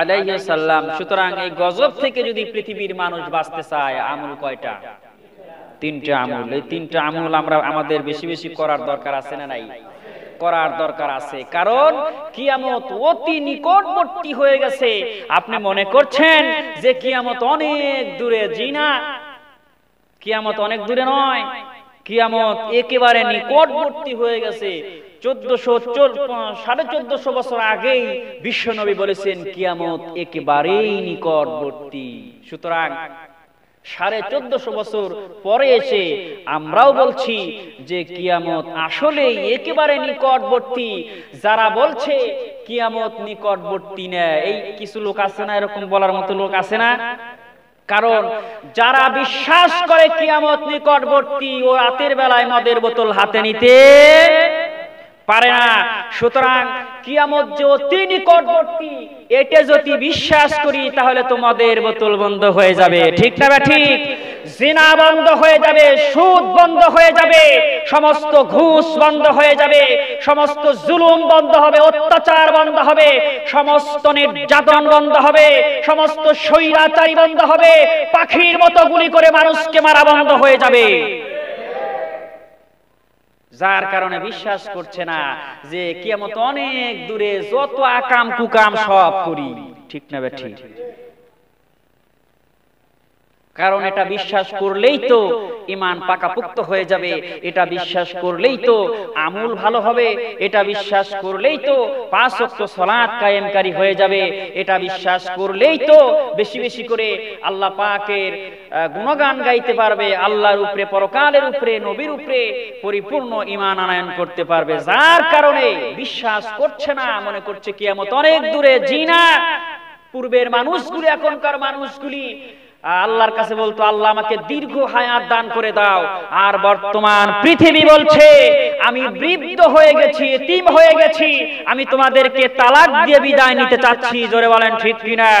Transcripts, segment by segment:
আলাইহিস সালাম সুতরাং এই গজব থেকে যদি পৃথিবীর মানুষ বাঁচতে চায় আমল কয়টা? তিনটা আমল। এই তিনটা আমল আমরা আমাদের বেশি বেশি করার দরকার আছে না নাই। করার দরকার আছে। কারণ কিয়ামত অতি নিকটবর্তী হয়ে গেছে। আপনি মনে করছেন যে কিয়ামত অনেক দূরে জিনা। কিয়ামত অনেক দূরে নয়। কিয়ামত একেবারে নিকটবর্তী হয়ে গেছে। আমরাও বলছি যে কিয়ামত আসলেই একেবারে নিকটবর্তী। যারা বলছে কিয়ামত নিকটবর্তী না, এই কিছু লোক আছে না, এরকম বলার মতো লোক আছে না? কারণ যারা বিশ্বাস করে কিয়ামত নিকটবর্তী, ও রাতের বেলায় মদের বোতল হাতে নিতে পারে না। সুতরাং কিয়ামত যে অতি নিকটবর্তী এটা যদি বিশ্বাস করি, তাহলে তো মদের বোতল বন্ধ হয়ে যাবে। ঠিক না ঠিক? জিনা বন্ধ হয়ে যাবে, সুদ বন্ধ হয়ে যাবে, সমস্ত ঘুষ বন্ধ হয়ে যাবে, সমস্ত জুলুম বন্ধ হবে, অত্যাচার বন্ধ হবে, সমস্ত নির্যাতন বন্ধ হবে, সমস্ত স্বৈরাচারী বন্ধ হবে, পাখির মতো গুলি করে মানুষকে মারা বন্ধ হয়ে যাবে। যার কারণে বিশ্বাস করছে না যে কিয়ামত অনেক দূরে যত আকাম কুকাম সব করি। ঠিক না ঠিক কারণ এটা বিশ্বাস করলেই তো ইমান পাকাপুক্ত হয়ে যাবে। এটা বিশ্বাস করলেই তো আমুল ভালো হবে। এটা বিশ্বাস করলেই তো পাঁচ অক্ত সলাৎ কায়েমকারী হয়ে যাবে। এটা বিশ্বাস করলেই তো বেশি বেশি করে আল্লাহ পাকের গুণগান গাইতে পারবে। আল্লাহর উপরে পরকালের উপরে নবীর উপরে পরিপূর্ণ ইমান আনায়ন করতে পারবে। যার কারণে বিশ্বাস করছে না মনে করছে কিয়ামত। অনেক দূরে জিনা। পূর্বের মানুষগুলি এখনকার মানুষগুলি আল্লাহর কাছে বলতো, আল্লাহ আমাকে দীর্ঘ হায়াত দান করে দাও। আর বর্তমান পৃথিবী বলছে, আমি বৃদ্ধ হয়ে গেছি, এতিম হয়ে গেছি, আমি তোমাদেরকে তালাক দিয়ে বিদায় নিতে চাচ্ছি। জোরে বলেন, ঠিক কিনা?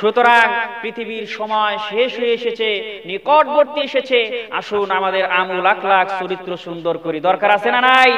সুতরাং পৃথিবীর সময় শেষ হয়ে এসেছে, নিকটবর্তী এসেছে। আসুন আমাদের আমুল আখলাখ চরিত্র সুন্দর করি। দরকার আছে না নাই?